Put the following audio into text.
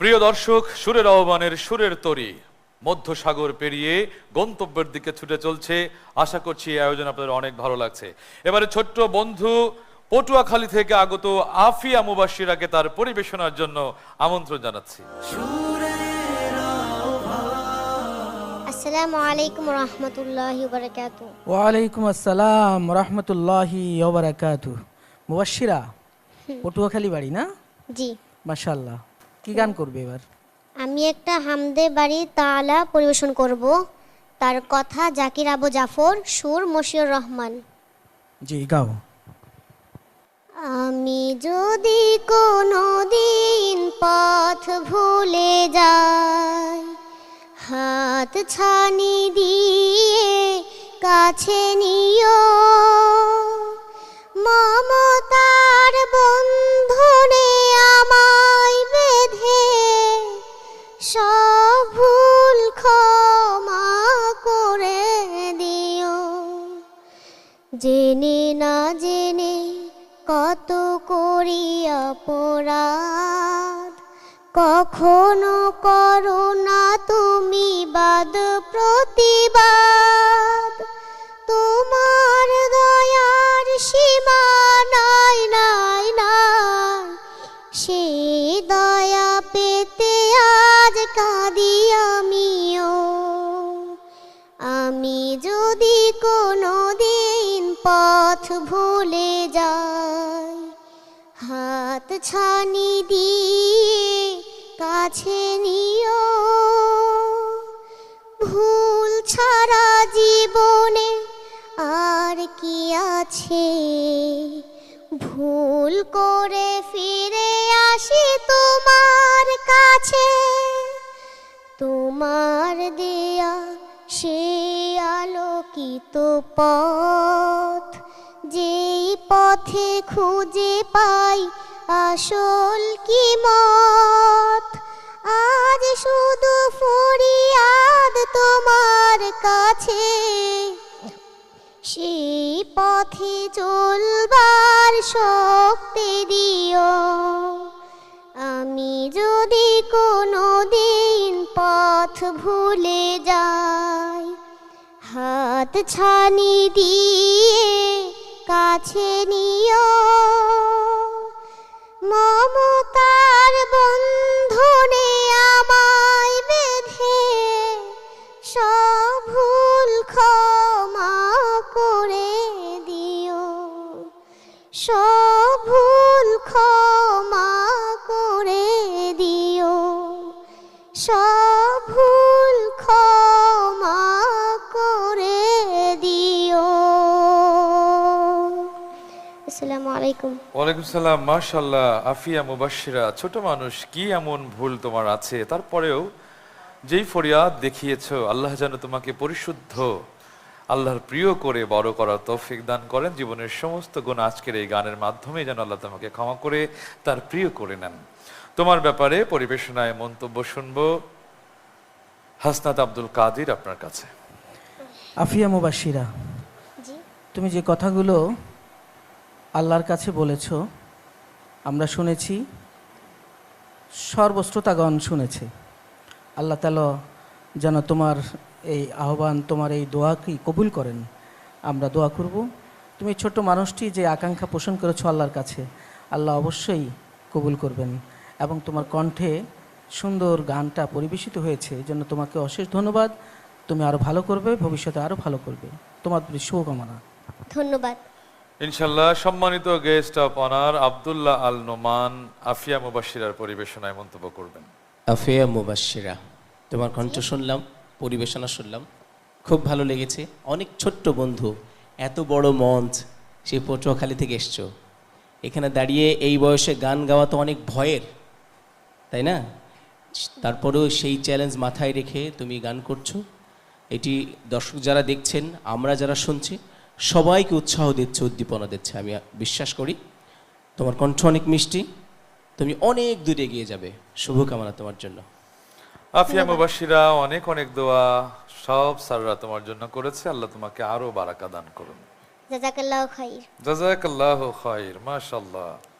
প্রিয় দর্শক সুরের আহ্বানের সুরের তরি মধ্যসাগর পেরিয়ে গন্তব্যের দিকে ছুটে চলছে। আশা করছি এই আয়োজন আপনাদের অনেক ভালো লাগছে। এবারে ছোট্ট বন্ধু পটুয়াখালী থেকে আগত আফিয়া মুবাশিরাকে তার পরিবেশনার জন্য আমন্ত্রণ জানাচ্ছি। আসসালামু আলাইকুম রহমতুল্লাহি বারাকাতু ওয়ালাইকুম আসসালাম রহমতুল্লাহি ওবরাকাতু মুবাশিরা পটুয়াখালী বাড়ি না? জি। মাশাল্লাহ কি গান করবে এবার? আমি একটা হামদে বাড়ি তালা পরিবেশন করব। তার কথা জাকির আবু জাফর সুর মশিউর রহমান। জি গাও। আমি যদি কোনো দিন পথ ভুলে যাই হাত ছানি দিয়ে কাছে নিও। মমতার জেনে না জেনে কত করিয়া অপরাধ। কখনো করো না তুমি বাদ প্রতিবাদ। তোমার দয়ার সীমা পথ ভুলে যায় হাত ছানি দিয়ে কাছে নিও। ভুল ছাড়া জীবনে আর কি আছে? ভুল করে ফিরে আসি তোমার কাছে। তোমার দেয়া সে আলোকিত পথ পথে খুঁজে পাই আসল কি মত? আজ শুধু ফরিয়াদ তোমার কাছে। সেই পথে চলবার শক্তি দিও। আমি যদি কোনো দিন পথ ভুলে যাই, হাত ছানি দিয়ে কাছে নিও। মমতার আসসালামু আলাইকুম। ওয়ালাইকুম সালাম মাশাল্লাহ আফিয়া মুবাশিরা ছোট মানুষ কি এমন ভুল তোমার আছে? তারপরেও যেই ফরিয়াদ দেখিয়েছো আল্লাহ যেন তোমাকে পরিশুদ্ধ আল্লাহর প্রিয় করে বড় করার তৌফিক দান করেন। জীবনের সমস্ত গুণ আজকের এই গানের মাধ্যমে যেন আল্লাহ তোমাকে ক্ষমা করে তার প্রিয় করে নেন। তোমার ব্যাপারে পরিবেশনায় মন্তব্য শুনব হাসনাত আব্দুল কাদির আপনার কাছে। আফিয়া মুবাশিরা তুমি যে কথাগুলো আল্লাহর কাছে বলেছ, আমরা শুনেছি, সর্বশ্রোতাগণ শুনেছে। আল্লাহ তালা যেন তোমার এই আহ্বান, তোমার এই দোয়াকে কবুল করেন। আমরা দোয়া করব, তুমি ছোট্ট মানুষটি যে আকাঙ্ক্ষা পোষণ করেছ আল্লাহর কাছে, আল্লাহ অবশ্যই কবুল করবেন এবং তোমার কণ্ঠে সুন্দর গানটা পরিবেশিত হয়েছে জন্য তোমাকে অশেষ ধন্যবাদ। তুমি আরও ভালো করবে, ভবিষ্যতে আরও ভালো করবে। তোমার শুভকামনা। ধন্যবাদ। ইনশাল্লাহ সম্মানিত guest of honour Abdullah Al Noman Afia মুবাশিরার পরিবেশনায় মন্তব্য করবেন। আফিয়া মুবাশিরা তোমার কণ্ঠ শুনলাম, পরিবেশনা শুনলাম, খুব ভালো লেগেছে। অনেক ছোট্ট বন্ধু, এত বড় মঞ্চ সেই পটুয়াখালী থেকে এসছো। এখানে দাঁড়িয়ে এই বয়সে গান গাওয়া তো অনেক ভয়ের, তাই না? তারপরেও সেই চ্যালেঞ্জ মাথায় রেখে তুমি গান করছ। এটি দর্শক যারা দেখছেন, আমরা যারা শুনছি সবাইকে উৎসাহ দিচ্ছে উদ্দীপনা দিচ্ছে। আমি বিশ্বাস করি তোমার কণ্ঠ অনেক মিষ্টি। তুমি অনেক দূরে এগিয়ে যাবে। শুভকামনা তোমার জন্য। আফিয়া মুবাসিরা অনেক অনেক দোয়া সব সাররা তোমার জন্য করেছে। আল্লাহ তোমাকে আরও বারাকা দান করুন। জাজাকাল্লাহ খাইর। জাজাকাল্লাহ খাইর মাশাআল্লাহ।